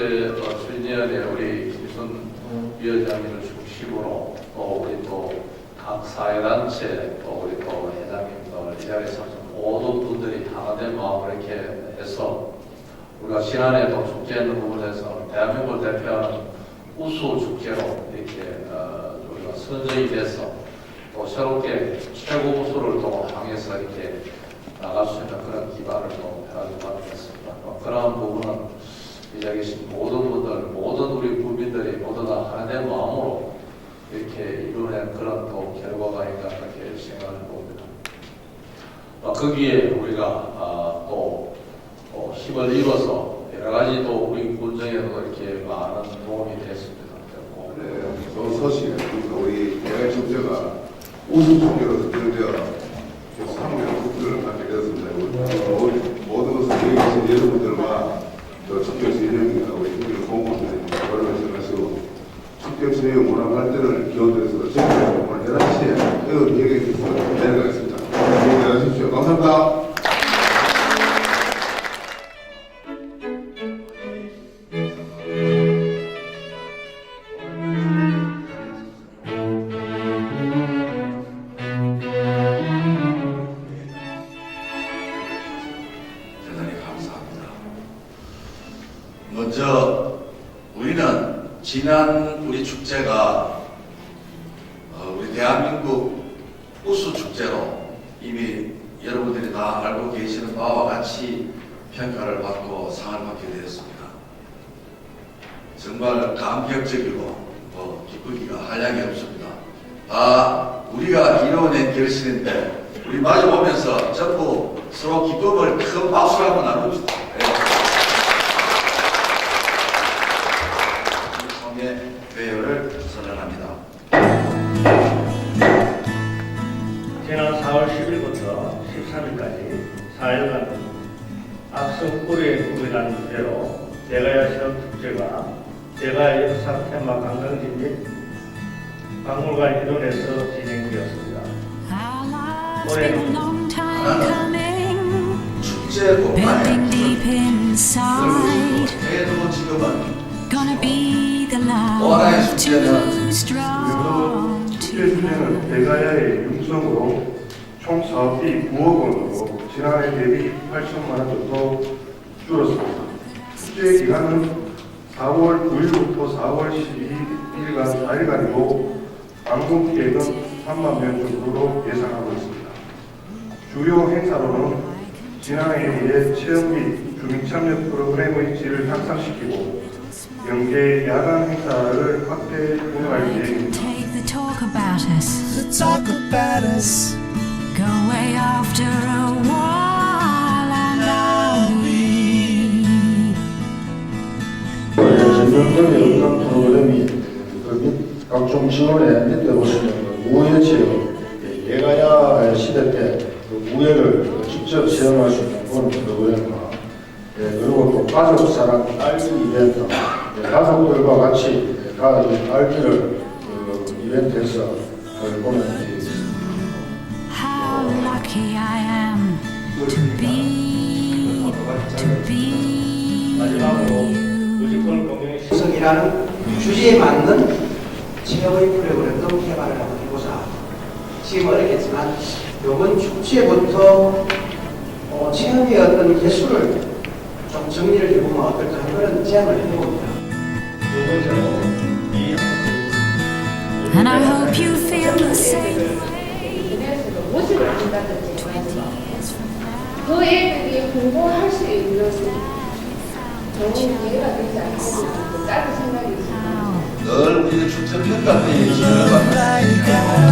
이제 어, 주니언에 우리 김순 위원장님을 중심으로 또 우리 또 각 사회단체 또 우리 또 회장님들 이 자리에서 모든 분들이 하나된 마음으로 이렇게 해서 우리가 지난해 또 축제하는 부분에서 대한민국을 대표하는 우수 축제로 이렇게 어, 우리가 선정이 돼서 또 새롭게 최고 우수를 또 향해서 이렇게 나갈 수 있는 그런 기반을 또 해가지고. 어, 그런 부분은 이 자리에 계신 모든 분들, 모든 우리 국민들이 모두 다 하나된 마음으로 이렇게 이루어낸 그런 또 결과가 아닌가 그렇게 생각을 봅니다. 어, 거기에 우리가 아, 또 어, 힘을 입어서 여러 가지 또 우리 군정에도 이렇게 많은 도움이 됐습니다. 네, 좋은 소식. 우리 대외 축제가 우수 축제로 선정되어 상무의 국들을 갖게 되었습니다. 모든 것을 여기 계신 여러분들과 또 축제 진행이나 우 먼저 우리는 지난 우리 축제가 어, 우리 대한민국 우수 축제로 이미 여러분들이 다 알고 계시는 바와 같이 평가를 받고 상을 받게 되었습니다. 정말 감격적이고 뭐 기쁘기가 한량이 없습니다. 다 우리가 이뤄낸 결실인데 우리 마주 보면서 전부 서로 기쁨을 큰 박수로 한번 나눕시다. 13일까지 4일간 악성 뿌리의 꿈이라는 주제로 대가야 시험 축제가 대가야 역사 테마 관광지 및 박물관 일원에서 진행되었습니다. Our lives been a long time coming, 축제뿐만 building deep 아니라 inside. 대도 지금은 Gonna be the 오라의 love 축제는 too strong 축제 to 주제는 대가야의 융성으로 총 사업비 9억 원으로 지난해 대비 8천만 원 정도 줄었습니다. 축제 기간은 4월 9일부터 4월 12일간 4일간이고 방문객은 3만 명 정도로 예상하고 있습니다. 주요 행사로는 지난해에 비해 체험 및 주민 참여 프로그램의 질을 향상시키고 연계 야간 행사를 확대 운영할 계획입니다. take the talk about us. to talk about us. Go away after a while 그 지원에 밑에 보시면 그 무예 체험, 예가야 시대 때 그 무예를 직접 체험할 수 있는 그런 프로그램과 예, 그리고 또 가족 사랑 딸기 이벤트, 예, 가족들과 같이 예, 가- 이 딸기를 그 이벤트에서 be 마지막으로 you. 뮤지컬 공연이 성이라는 주제에 맞는 체험의 프로그램도 개발을 한번 해보자. 지금 어렵겠지만 요번 축제부터 어, 체험이었던 개수를 좀 정리를 해보면 어떨까 하는 그런 제안을 해봅니다. And I hope you feel the same. 그 애들이 공부할 수 있는 좋은 기회가 되지 않을까 짧은 생각이 있습니다. 넓이 축적했다는 얘기를 받았습니다.